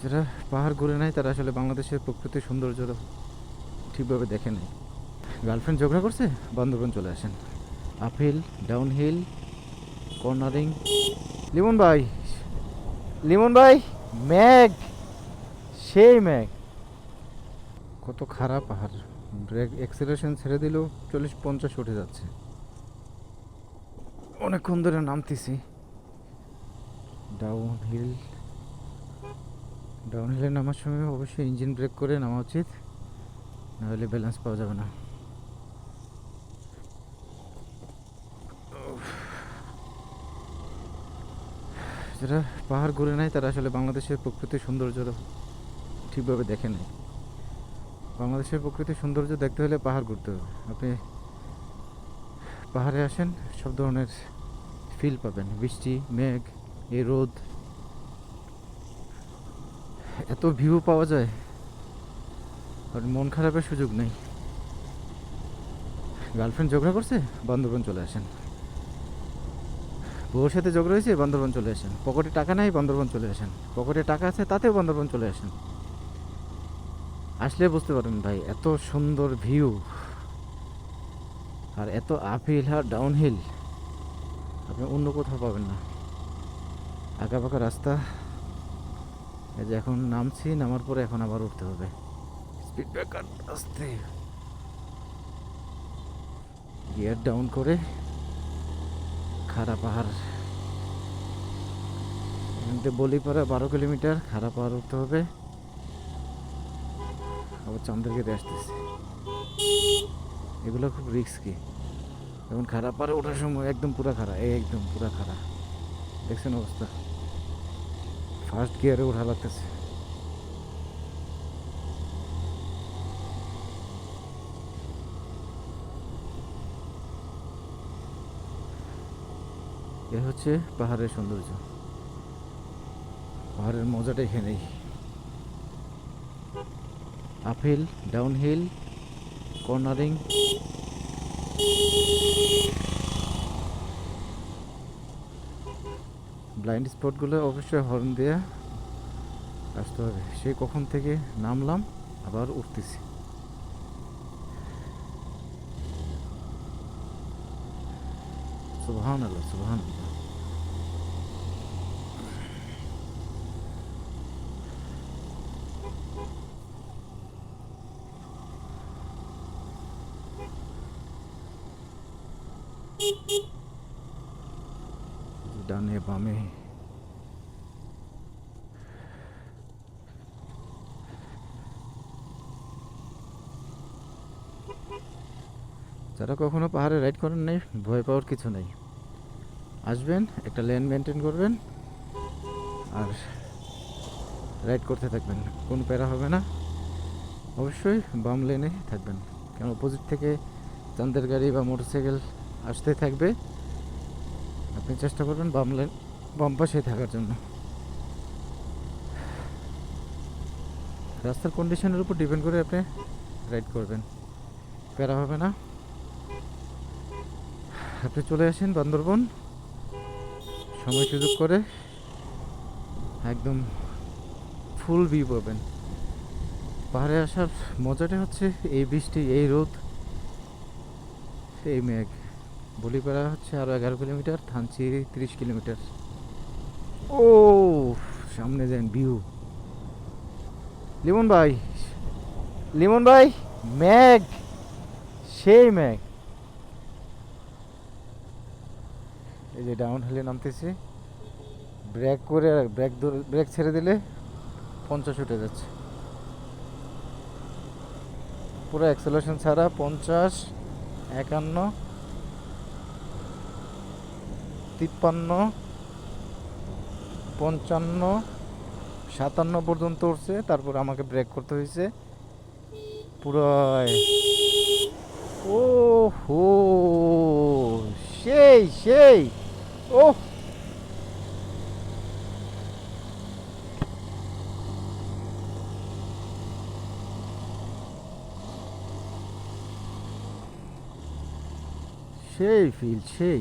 যারা পাহাড় ঘুরে নেয়, তারা আসলে বাংলাদেশের প্রকৃতির সৌন্দর্য ঠিকভাবে দেখে নেয়। গার্লফ্রেন্ড ঝগড়া করছে বান্দরবন চলে আসেন। আপহিল ডাউনহিল কর্নারিং লিমন ভাই লিমন ভাই ম্যাগ সেই ম্যাগ কত খারাপ পাহাড়। ব্রেক এক্সেলেশন ছেড়ে দিলেও চল্লিশ পঞ্চাশ উঠে যাচ্ছে। অনেকক্ষণ ধরে নামতেছি। ডাউন হিল ডাউন হিলে নামার সময় অবশ্যই ইঞ্জিন ব্রেক করে নামা উচিত নাহলে ব্যালেন্স পাওয়া যাবে না। যারা পাহাড় ঘুরে নেয়, তারা আসলে বাংলাদেশের প্রকৃতির সৌন্দর্য ঠিকভাবে দেখে নেয়। বাংলাদেশের প্রকৃতির সৌন্দর্য দেখতে হলে পাহাড় ঘুরতে হবে। আপনি পাহাড়ে আসেন, সব ধরনের ফিল পাবেন। বৃষ্টি, মেঘ, এই রোদ এত ভিউ পাওয়া যায়? আর মন খারাপের সুযোগ নেই। গার্লফ্রেন্ড ঝগড়া করছে? বান্দরবন চলে আসেন। বউর সাথে ঝগড়া হয়েছে? বান্দরবন চলে আসেন। পকেটে টাকা নাই? বান্দরবন চলে আসেন। পকেটে টাকা আছে, তাতেও বান্দরবন চলে আসেন। আসলে বুঝতে পারবেন ভাই, এত সুন্দর ভিউ আর এত আপহিল আর ডাউনহিল আপনি অন্য কোথাও পাবেন না। আঁকা পাকা রাস্তা। এই যে এখন নামছি, নামার পরে এখন আবার উঠতে হবে। স্পিড ব্রেকার আসতে। গিয়ার ডাউন করে খারাপ পাহাড় বলিপাড়া বারো কিলোমিটার খারাপ পাহাড় উঠতে হবে। আবার চন্দ্রগিরি আসতেছে। এগুলো খুব রিস্কি এখন খারাপ পাহাড়ে ওঠার সময় একদম পুরা খারাপ এই একদম পুরা খারাপ দেখছেন অবস্থা? ফার্স্ট গিয়ারে ওঠা লাগতেছে। এ হচ্ছে পাহাড়ের সৌন্দর্য। পাহাড়ের মজাটা এখানেই। Uphill downhill cornering. ব্লাইন্ড স্পটগুলো অবশ্যই হর্ন দিয়ে আসতে হবে। সেই কখন থেকে নামলাম, আবার উঠতেছি। সুবহান আল্লাহ ডানে বামে যারা কখনো পাহাড়ে রাইড করেন নাই, ভয় পাওয়ার কিছু নেই। আসবেন, একটা লেন মেনটেন করবেন, আর রাইড করতে থাকবেন, কোনো প্যারা হবে না। অবশ্যই বাম লেনে থাকবেন, কেন অপোজিট থেকে চান্দের গাড়ি বা মোটরসাইকেল আসতে থাকবে। আপনি চেষ্টা করবেন বাম লেন, বাম পাশে থাকার জন্য। রাস্তার কন্ডিশনের উপর ডিপেন্ড করে আপনি রাইড করবেন। প্যারা হবে না। আপনি চলে আসেন বান্দরবন। সময় সুযোগ করে একদম ফুল ভিউ পাবেন। পাহাড়ে আসার মজাটা হচ্ছে এই বৃষ্টি, এই রোদ, এই মেঘ। বলিপাড়া হচ্ছে আরও এগারো কিলোমিটার, থানচি তিরিশ কিলোমিটার। ও সামনে যান ভিউ লিমন ভাই লিমন ভাই ম্যাগ সেই ম্যাগ এই যে ডাউন হিলে নামতেছি। ব্রেক করে ব্রেক ব্রেক ছেড়ে দিলে পঞ্চাশ উঠে যাচ্ছে। পুরো অ্যাক্সেলেশন ছাড়া পঞ্চাশ, একান্ন, তিপ্পান্ন, পঞ্চান্ন, সাতান্ন পর্যন্ত উঠছে। তারপর আমাকে ব্রেক করতে হয়েছে। পুরো ও হো সেই সেই। ও সেই ফিল সেই